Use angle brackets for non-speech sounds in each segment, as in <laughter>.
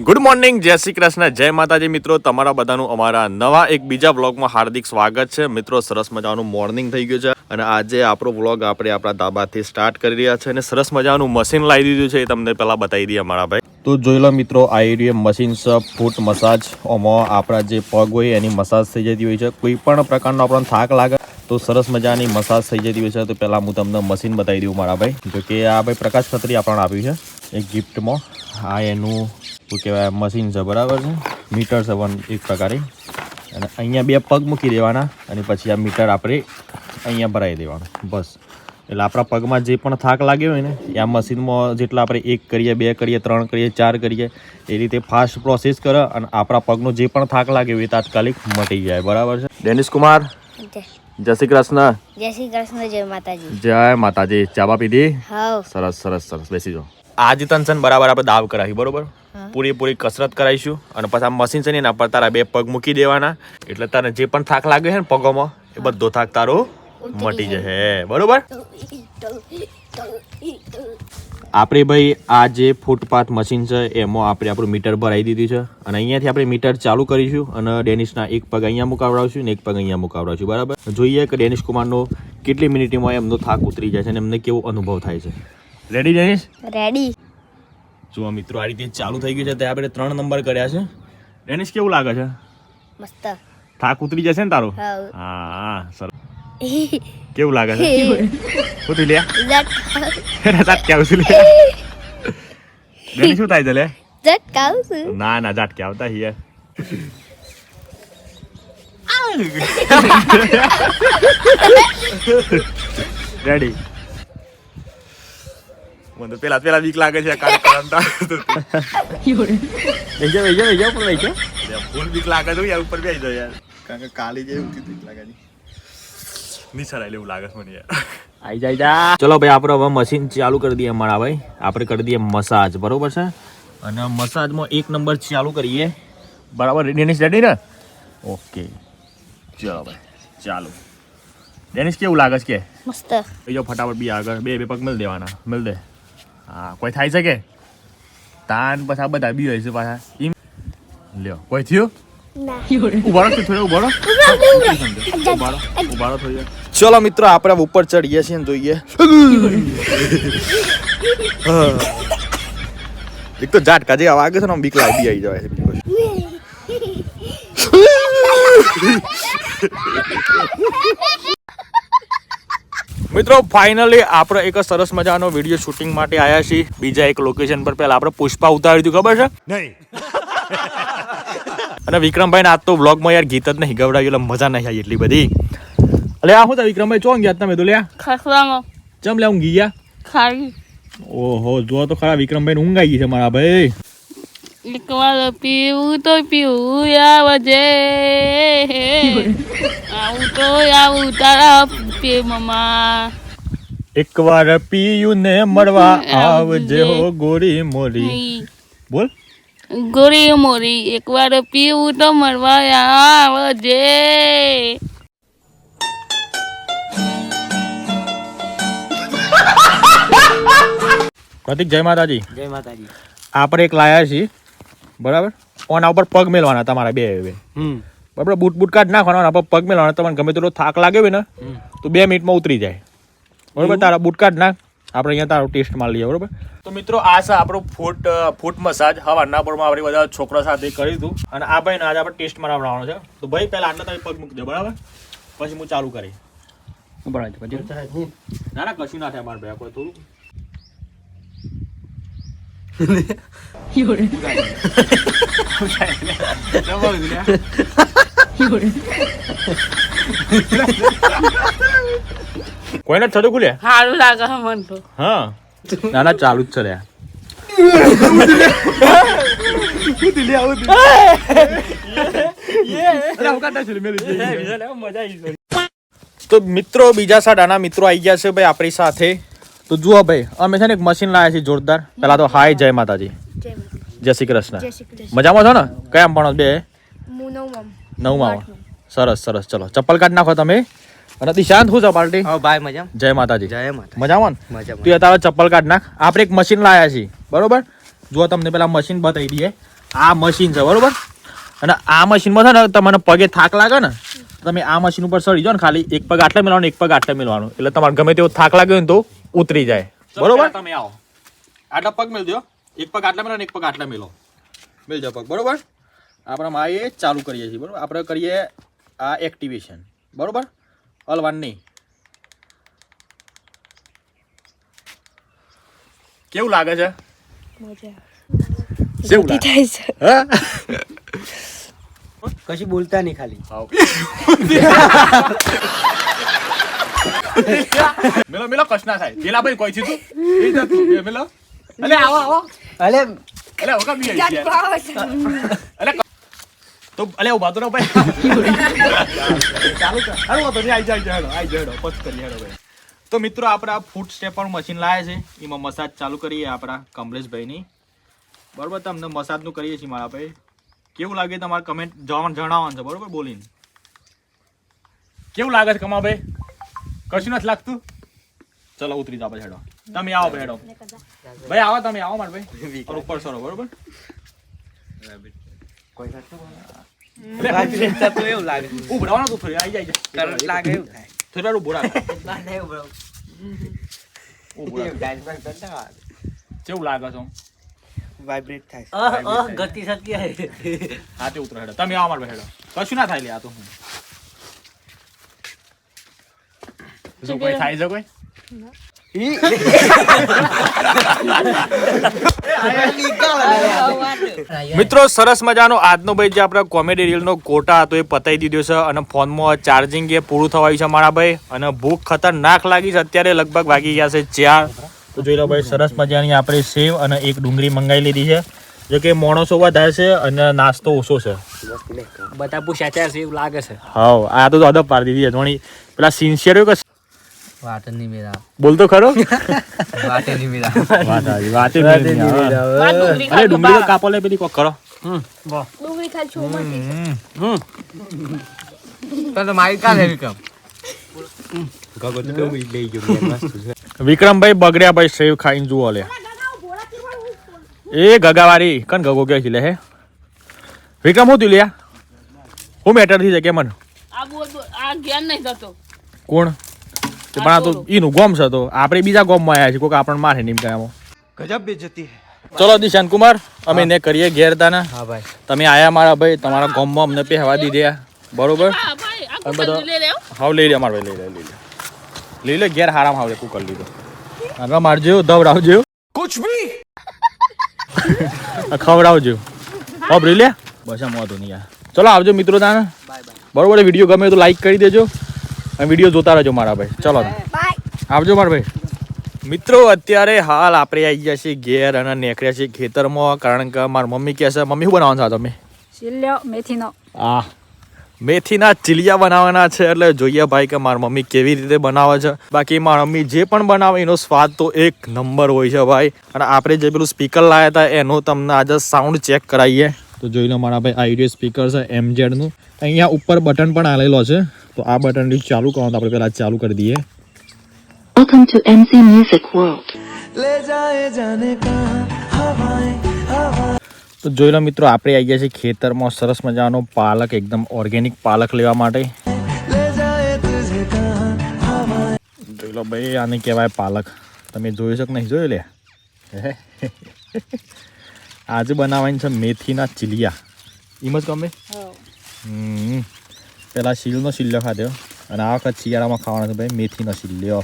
Good morning જય શ્રી કૃષ્ણ, જય માતાજી મિત્રો, તમારા બધાનું અમારા નવા એક બીજા વ્લોગમાં હાર્દિક સ્વાગત છે. મિત્રો, સરસ મજાનું મોર્નિંગ થઈ ગયું છે અને આજે આપણો વ્લોગ આપણે આપણા ધાબાથી સ્ટાર્ટ કરી રહ્યા છે અને સરસ મજાનું મશીન લાવી દીધું છે એ તમને પહેલા બતાવી દઈએ અમારા ભાઈ. તો જોઈ લો મિત્રો, આ એરિયમ મશીન છે ફૂટ મસાજ ઓમાં આપણા જે પગ હોય એની મસાજ થઈ જતી હોય છે. કોઈ પણ પ્રકારનો આપણને થાક લાગે તો સરસ મજાની મસાજ થઈ જતી હોય છે. તો પહેલાં હું તમને મશીન બતાવી દઉં મારા ભાઈ. જો કે આ ભાઈ પ્રકાશ ખત્રી આપણને આપ્યું છે, એક ગિફ્ટમાં આ એનું શું કહેવાય મશીન છે બરાબર છે? મીટર છે વન એક પ્રકારે અને અહીંયા બે પગ મૂકી દેવાના અને પછી આ મીટર આપણે અહીંયા ભરાઈ દેવાનું. બસ. એટલે આપણા પગમાં જે પણ થાક લાગ્યો હોય ને એ આ મશીનમાં જેટલા આપણે એક કરીએ બે કરીએ ત્રણ કરીએ ચાર કરીએ એ રીતે ફાસ્ટ પ્રોસેસ કરે અને આપણા પગનો જે પણ થાક લાગ્યો એ તાત્કાલિક મટી જાય. બરાબર છે? ડેનિશ કુમાર જય. શ્રી કૃષ્ણ. જય શ્રી કૃષ્ણ જય માતાજી. જય માતાજી. ચાબા પીધી? સરસ સરસ સરસ. બેસી જાઓ. આજે તનસન બરાબર આપણે દાવ કરાવી બરોબર? પૂરેપૂરી કસરત કરાવીશું અને પછી આ મશીન છે ને એના પર તારા બે પગ મૂકી દેવાના. એટલે તારે જે પણ થાક લાગે છે ને પગોમાં એ બધો થાક તારો મટી જશે. બરોબર? આપણે ભાઈ આ જે ફૂટપાથ મશીન છે એમાં આપણે આપણું મીટર ભરાઈ દીધું છે. અને અહીંયાથી આપણે મીટર ચાલુ કરીશું અને ડેનિશના એક પગ અહીંયા મુકાવડાવશું ને એક પગ અહીંયા મુકાવડાવશું બરાબર? જોઈએ કે ડેનિશ કુમારનો કેટલી મિનિટમાં એમનો થાક ઉતરી જાય છે અને એમને કેવો અનુભવ થાય છે. રેડી ડેનિશ રેડી જો મિત્રો આ રીતે ચાલુ થઈ ગયું છે તે આપણે ત્રણ નંબર કર્યા છે. ડેનિશ કેવું લાગે છે? મસ્ત. થાક ઉતરી જશે ને તારો? હા. સર <laughs> કેવું લાગે છે? ઉતરી લે. તાત ક્યાં ઉતરી લે? ડેનિશ શું થાય છે લે? ઝટકાવ છું ના ના ઝાટકે આવતા હિયર રેડી <laughs> મને તો પેલા પેલા બીક લાગે છે કામ કરતા લઈ જાઓ લઈ જાઓ લઈ પણ લઈ જાઓ ફૂલ બીક લાગે છે યાર ઉપર બેસી જાઓ યાર કારણ કે કાલી જે ઉતી બીક લાગે નિસરાય એવું લાગે છે મને યાર આઈ જાય જા ચલો ભાઈ આપણે હવે મશીન ચાલુ કરી દઈએ મારા ભાઈ આપણે કરી દઈએ મસાજ બરોબર છે અને મસાજમાં એક નંબર ચાલુ કરીએ બરાબર ડેનિશ રેડી ને ઓકે ચલો ભાઈ ચાલો ડેનિશ કેવું લાગે છે કે મસ્ત એ જો ફટાફટ બી આગળ બે બે પગ મિલ દેવાના મિલ દે હા કોઈ થાય છે કે તાન પછી આ બધા બી હોય છે પાછા એમ લ્યો કોઈ થયું ચલો મિત્રો આપણે ઉપર ચડીએ છીએ ને જોઈએ એક તો ઝાટકા જે આવા છે ને આમ બીક લાગી આવી જાય છે. મિત્રો ફાઇનલી આપણે એક સરસ મજાનો વીડિયો શૂટિંગ માટે આવ્યા છીએ. બીજા એક લોકેશન પર પહેલા આપણે પુષ્પા ઉતારી દીધું ખબર છે? નહીં. અને વિક્રમભાઈ આજ તો વ્લોગમાં યાર ગીત જ નહીં ગવડાવ્યું એટલે મજા નહીં આવી એટલી બધી. અલે આ શું થયું? વિક્રમભાઈ ચોંગ ગયા તમે? તો લ્યા ખસવામાં ચમ લે હું ગયા? ખાલી ઓહો જો તો ખરા વિક્રમભાઈ ઊંઘ આવી ગઈ છે મારા ભાઈ. એકવાર પીવું તો પીવું આવજે આવું તો આવું તારા પ્રેમમાં એકવાર પીયું ને મળવા આવજે હો ગોરી મોરી. બોલ. ગોરી મોરી એક વાર પીવું તો મળવા આવજે. પ્રતિક જય માતાજી. જય માતાજી. આપણે એક લાયા છીએ બરાબર? ઓના ઉપર પગ મેલવાના તમારા બે બે હમ. બરાબર બૂટ બૂટ કાઢ નાખવાના આપણે પર પગ મેલવાના તમને ગમે તેટલો થાક લાગ્યો હોય ને તો બે મિનિટમાં ઉતરી જાય બરોબર તારા બૂટ કાઢ નાખ આપણે અહીંયા તારો ટેસ્ટ મારી લઈએ બરોબર તો મિત્રો આ છે આપણું ફૂટ ફૂટ મસાજ હવાના પરમાં આપણે બધા છોકરા સાથે કરી દીધું અને આ ભાઈને આજે આપણે ટેસ્ટ મારવાનો છે તો ભાઈ પહેલા આટલા તમે પગ મૂકી દે બરાબર પછી હું ચાલુ કરી બરાબર પછી ના ના કશું ના થાય મારે ભાઈ કોઈ થોડું કોઈને થતું ખુલે સારું લાગે છે મન તો. હા. ના ના ચાલુ જ છે તો મિત્રો બીજા સાડાના મિત્રો આવી ગયા છે ભાઈ આપણી સાથે. તો જુઓ ભાઈ અમે છે ને એક મશીન લાયા છીએ જોરદાર. પેલા તો હાય જય માતાજી. જય શ્રી કૃષ્ણ. મજામાં છો ને? કયા ભણો બે. નવમાં સરસ સરસ. ચલો ચપ્પલ કાઢ નાખો તમે. અને દિશાંત શું છે પાર્ટી? હા ભાઈ મજા જય માતાજી. જય માતા મજામાં મજા તું તારા ચપ્પલ કાઢ નાખ. આપણે એક મશીન લાયા છીએ. બરોબર? જો તમને પેલા મશીન બતાવી દઈએ. આ મશીન છે બરોબર? અને આ મશીનમાં છે ને તમને પગે થાક લાગે ને તમે આ મશીન ઉપર સડી જાઓ ને ખાલી એક પગ આટલે મેળવાનું એક પગ આટલે મેળવાનું. એટલે તમારે ગમે તેવો થાક લાગ્યો ને તો ઉતરી જાય. બરોબર? તમે આવો. આટલા પગ મેળજો. એક પગ આટલા મેળો એક પગ આટલા મેળો. મેળજો પગ. બરોબર? આપણે માં એ ચાલુ કરીએ છીએ બરાબર? આપણે કરીએ આ એક્ટિવેશન બરોબર? અલવાનની નહીં. કેવું લાગે છે? કેવું લાગે. હા? કશું બોલતા નહીં ખાલી. મેલો મેલો કશ થાય પેલા ભાઈ કોઈ તું. એ જતું મેલો. અલે આવો આવો. અલે અલે ઓકા બી તો અલે ઊભા તો ભાઈ. ચાલુ કર. હાલો વાંધો નહીં આઈ જાય હેડો આઈ જાય હેડો પચ કરીએ હેડો ભાઈ. તો મિત્રો આપણે આ ફૂટ સ્ટેપરનું મશીન લાવે છે. એમાં મસાજ ચાલુ કરીએ આપણા કમલેશભાઈની. બરાબર તમને મસાજનું કરીએ છીએ મારા ભાઈ. કેવું લાગે તમારે કમેન્ટ જણાવવાનું છે બરાબર બોલીને. કેવું લાગે છે કમાભાઈ કશું નથી લાગતું? ચલો ઉતરી જાવ હેડો. તમે આવો ભાઈ હેડો. ભાઈ આવો તમે આવો મારા ભાઈ. <laughs> ઉપર સરો બરોબર? તો એવું લાગે તું આઈ જાય કરંટ લાગે એવું થાય થોડા નહીં બરો. કેવું લાગે છો વાઇબ્રેટ થાય ગતિ શક્ય હાથે ઉતરો હેડો તમે આવો મારા હેડો કશું ના થાય લે આ તો હું કોઈ થાય છે કોઈ મિત્રો સરસ મજાનો આજનો ભાઈ જે આપણે કોમેડી રીલનો કોટા હતો એ પતાઈ દીધો છે અને ફોનમાં ચાર્જિંગ એ પૂરું થવાયું છે મારા ભાઈ. અને ભૂખ ખતરનાક લાગી છે અત્યારે લગભગ વાગી ગયા છે ચાર. તો જોઈ લો ભાઈ સરસ મજાની આપણે સેવ અને એક ડુંગળી મંગાવી લીધી છે. જો કે માણસો વધારે છે અને નાસ્તો ઓછો છે. બધા પૂછ્યા છે એવું લાગે છે. હા આ તો અદબ પાડી દીધી છે. પેલા સિન્સિયર કે બોલતો ખરો. અરે ડુંગળી કાપો લે પેલી કોક કરો. તો મારી કામ. વિક્રમભાઈ બગડ્યા ભાઈ સેવ ખાઈને જુઓ લે. એ ગગાવારી કન ગગો કે છે લે હે. વિક્રમ હું તું લ્યા? હું મેટરથી જગ્યા કે મન? આ બોલ બોલ આ જ્ઞાન નહીં થતો કોણ? પણ આ તો એનું ગોમ છે તો. આપણે બીજા ગોમમાં આવ્યા છીએ. કોઈક આપણને મારે નહીં કહેવામાં ગજબ બેજતી ચલો દિશાન કુમાર અમે ને કરીએ ઘેર તાના હા ભાઈ. તમે આયા મારા ભાઈ તમારા ગોમમાં અમને પહેવા દીધા. બરોબર? હા ભાઈ આ અને બધો- કુકર હાવ લઈ લે મારા ભાઈ લઈ લે લઈ લે લઈ લે ઘેર હારામ હાવ કુકર લીધો. આગળ મારજો દવડાવજો. કુછ ભી? ખવડાવજો. વાપરી લે બસ આ વાંધો નહીં યાર. ચલો આવજો મિત્રો તાને. બરોબર વીડિયો ગમે તો લાઈક કરી દેજો. વીડિયો જોતા રહેજો મારા ભાઈ. ચલો. આવજો મારા ભાઈ. મિત્રો અત્યારે હાલ આપણે આવી ગયા છીએ ઘેર અને નેકળ્યા છીએ ખેતરમાં કારણ કે મારી મમ્મી કહે છે મમ્મી શું બનાવવાનું છે તમે? ચીલ્યો મેથીનો. હા. મેથીના ચીલિયા બનાવવાના છે એટલે જોઈએ ભાઈ કે મારી મમ્મી કેવી રીતે બનાવે છે. બાકી મારી મમ્મી જે પણ બનાવે એનો સ્વાદ તો એક નંબર હોય છે ભાઈ. અને આપણે જે પેલું સ્પીકર લાવ્યા હતા એનું તમને આજે સાઉન્ડ ચેક કરાવીએ. તો જોઈ લો મારા ભાઈ આઈડિયો સ્પીકર છે એમજેડનું અહીંયા ઉપર બટન પણ આવેલો છે. તો આ બટનથી ચાલુ કરવાનું તો આપણે પહેલાં ચાલુ કરી દઈએ. Welcome to MC Music World. તો જોઈ લો મિત્રો આપણે આવી ગયા છીએ ખેતરમાં. સરસ મજાનો પાલક એકદમ ઓર્ગેનિક પાલક લેવા માટે. જોઈ લો ભાઈ આને કહેવાય પાલક. તમે જોઈ શકો નહીં જોયું લે. આજે બનાવવાની છે મેથીના ચીલિયા. એમ જ ગમે? હમ. પેલા શીલનો શીલ્યો ખાધ્યો અને આ વખત શિયાળામાં ખાવાનો છે ભાઈ મેથીનો શીલ્યો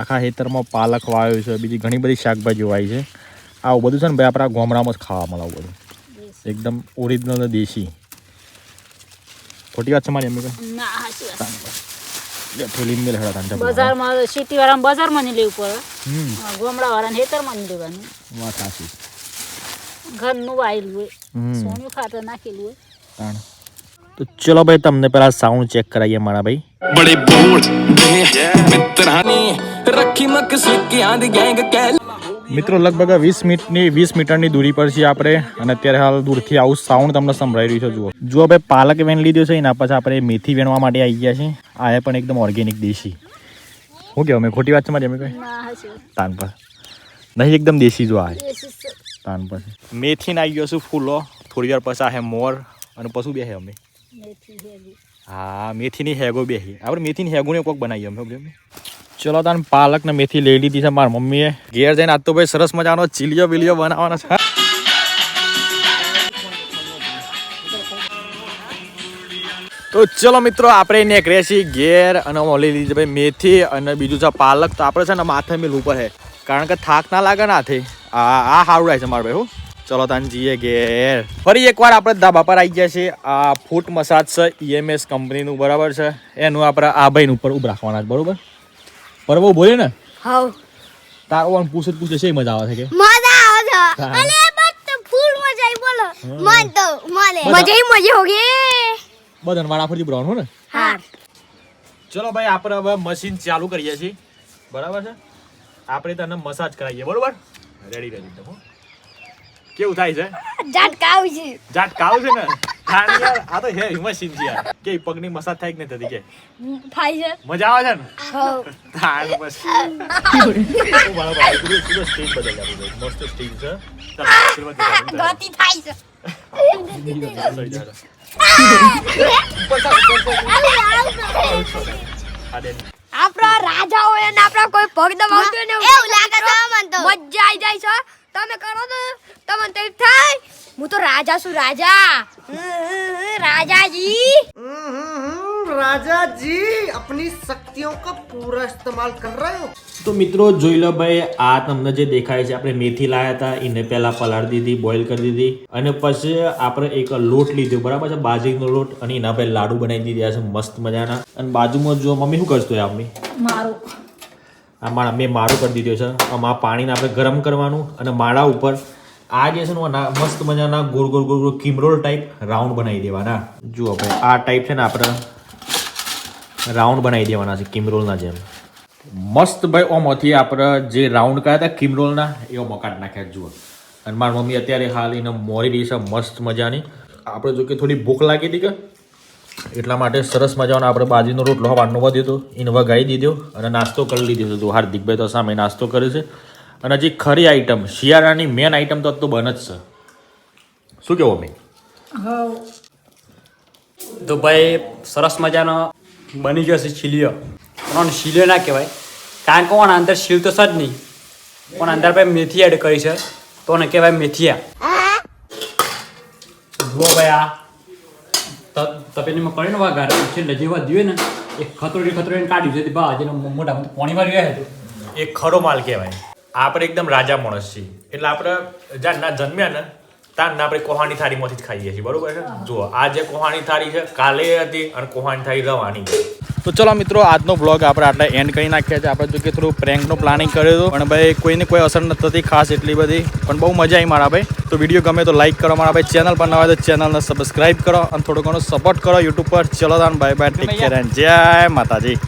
આખા ખેતરમાં પાલક વાવ્યો છે બીજી ઘણી બધી શાકભાજી વાવી છે. આવું બધું છે ને ભાઈ આપણા ગામડામાં જ ખાવા મળે આવું બધું. એકદમ ઓરિજિનલ દેશી. ખોટી વાત છે મારી એમની કઈ ના હાચી વાત. લે, થેલી મેલ હેડા તાંજા બજારમાં સિટી વાળા બજારમાં નહીં લેવું પડે. ગોમડા વાળાને હેતરમાં નહીં લેવાનું. વાત સાચી. ઘરનું વાયેલું હોય. સોનું ખાતર નાખેલું હોય. તો ચલો ભાઈ તમને પહેલા સાઉન્ડ ચેક કરાવીએ મારા ભાઈ. બડે બોર્ડ મિત્રાની રખી મક સુક્યાદ ગેંગ કેલ મિત્રો લગભગ વીસ મિનિટની વીસ મીટરની દૂરી પર છીએ આપણે અને અત્યારે હાલ દૂરથી આવું સાઉન્ડ તમને સંભળાઈ રહ્યું છે જુઓ. જુઓ ભાઈ પાલક વેન લીધો છે એના પછી આપણે મેથી વેણવા માટે આવી ગયા છે આ પણ એકદમ ઓર્ગેનિક દેશી. હું કહેવાય અમે ખોટી વાત છે મારી અમે કઈ? તાન પર. નહીં એકદમ દેશી જો આ. તાન પર મેથીને આવી ગયો છું ફૂલો. થોડી વાર પછી આ હે મોર અને પશુ બે હે અમે. હા, મેથીની હેગો બે હે આપણે મેથીની હેગોને કોક બનાવીએ અમે ચલો તાન પાલક ને મેથી લઈ લીધી છે મારી મમ્મીએ. ઘેર જઈને આજ તો ભાઈ સરસ મજાનો ચીલિયો બિલિયો બનાવવાનો છે. તો ચલો મિત્રો, આપણે નીકળીએ છીએ ઘેર અને લઈ લીધી ભાઈ મેથી અને બીજું છે પાલક. તો આપણે છે ને માથે મિલ ઉપર છે કારણ કે થાક ના લાગે ને હાથે આ આ રહે છે મારું ભાઈ, હું. ચલો તાન જઈએ ઘેર. ફરી એકવાર આપણે ધાબા પર આવી ગયા છીએ. આ ફૂટ મસાજ છે ઈએમએસ કંપનીનું બરાબર છે? એનું આપણે આ ભાઈનું ઉપર ઉભ રાખવાના છે બરોબર? બરોબર બહુ બોલે ને? હા તારો પણ પૂછે પૂછે છે મજા આવે છે કે? મજા આવે છે. અલે બસ ફૂલ મજા આવી બોલો. મન તો મને. મજા- મજા હોગી વાળા ફરતી બ્રાઉન હો ને? હા. ચલો ભાઈ આપણે હવે મશીન ચાલુ કરીએ છીએ. બરાબર છે? આપણે તને મસાજ કરાવીએ બરોબર? રેડી રેડી તમે કેવું થાય છે? ઝટકા આવી છે. જાટ કાવ છે ને? યાર આ તો હે મશીન છે યાર. કે પગની મસાજ થાય કે નહીં થતી કે? થાય છે. મજા આવે છે ને? હાઉ બસ તું મારો ભાઈ તું તું સ્ટેજ બદલ આપી મસ્ત સ્ટેજ છે. ચાલ આશીર્વાદ ગતિ થાય છે. સહી જાય. આ દે. આપણા રાજાઓ અને આપણા કોઈ પગ દબાવતો ને એવું લાગે છે મજા આવી જાય છે. તમે કરો તો તમને તકલીફ થાય? હું તો રાજા છું રાજા. રાજાજી. રાજાજી અપની શક્તિઓ કા પૂરા ઇસ્તેમાલ કર રહે તો મિત્રો જોઈ લો ભાઈ આ તમને જે દેખાય છે આપણે મેથી લાયા હતા એને પહેલા પલાળ દીધી બોઇલ કરી દીધી અને પછી આપણે એક લોટ લીધો બરાબર છે? બાજરીનો લોટ અને એના પર લાડુ બનાવી દીધા છે મસ્ત મજાના. અને બાજુમાં જો મમ્મી શું કરતો હોય મમ્મી મારો. આ માળા મેં માળો કરી દીધો છે. આમાં પાણીને આપણે ગરમ કરવાનું અને માળા ઉપર આ જે છે ને મસ્ત મજાના ગોળ ગોળ ગોળ ગોળ કિમરોલ ટાઈપ રાઉન્ડ બનાવી દેવાના. જુઓ ભાઈ, આ ટાઈપ છે ને આપણે રાઉન્ડ બનાવી દેવાના છે, કિમરોલના જેમ. મસ્ત ભાઈ ઓમાંથી આપણે જે રાઉન્ડ કર્યા હતા કિમરોલના, એવો મકાટ નાખ્યા જુઓ. અને મારી મમ્મી અત્યારે હાલ એને મોરી રહી છે, મસ્ત મજાની. આપણે જો કે થોડી ભૂખ લાગી હતી કે? એટલા માટે સરસ મજાનો આપણે બાજરીનો રોટલો વધ્યો હતો એને વગાડી દીધો અને નાસ્તો કરી લીધો હતો હાર્દિકભાઈ તો સામે નાસ્તો કર્યો છે. અને હજી ખરી આઈટમ શિયાળાની મેન આઈટમ તો તો બન જ છે. શું કેવો મેં તો ભાઈ સરસ મજાનો બની ગયો છે શીલિયો પણ શીલ્યો ના કહેવાય. કારણ કે કોણ અંદર શીલ તો છે જ નહીં. પણ અંદર ભાઈ મેથી એડ કરી છે. તો કહેવાય મેથીયા. જુઓ ભાઈ આ. તપેલીમાં કરીને વઘાર છેલ્લે જે વધ્યું હોય ને એ ખતરોડી ખતરોડી કાઢ્યું છે બા જેનો મોટા મોટા પાણીમાં રહ્યા હતું એ ખરો માલ કહેવાય. આપણે એકદમ રાજા માણસ છીએ. એટલે આપણે જ્યાં ના જન્મ્યા ને ત્યાં આપણે કોહાણી થાળીમાંથી જ ખાઈએ છીએ. બરોબર છે? જુઓ આ જે કોહાણી થાળી છે કાલે હતી અને કોહાણી થાળી રવાની. તો ચલો મિત્રો આજનો બ્લોગ આપણે આટલા એન્ડ કરી નાખ્યા છે આપણે જો કે થોડું પ્રેન્કનું પ્લાનિંગ કર્યું હતું પણ ભાઈ કોઈને કોઈ અસર નથી થતી ખાસ એટલી બધી. પણ બહુ મજા આવી મારા ભાઈ. તો વીડિયો ગમે તો લાઈક કરો મારા ભાઈ. ચેનલ પર નવા હોય તો ચેનલને સબસ્ક્રાઇબ કરો અને થોડો ઘણો સપોર્ટ કરો યુટ્યુબ પર. ચલો તાન bye bye take care and Jai Mataji.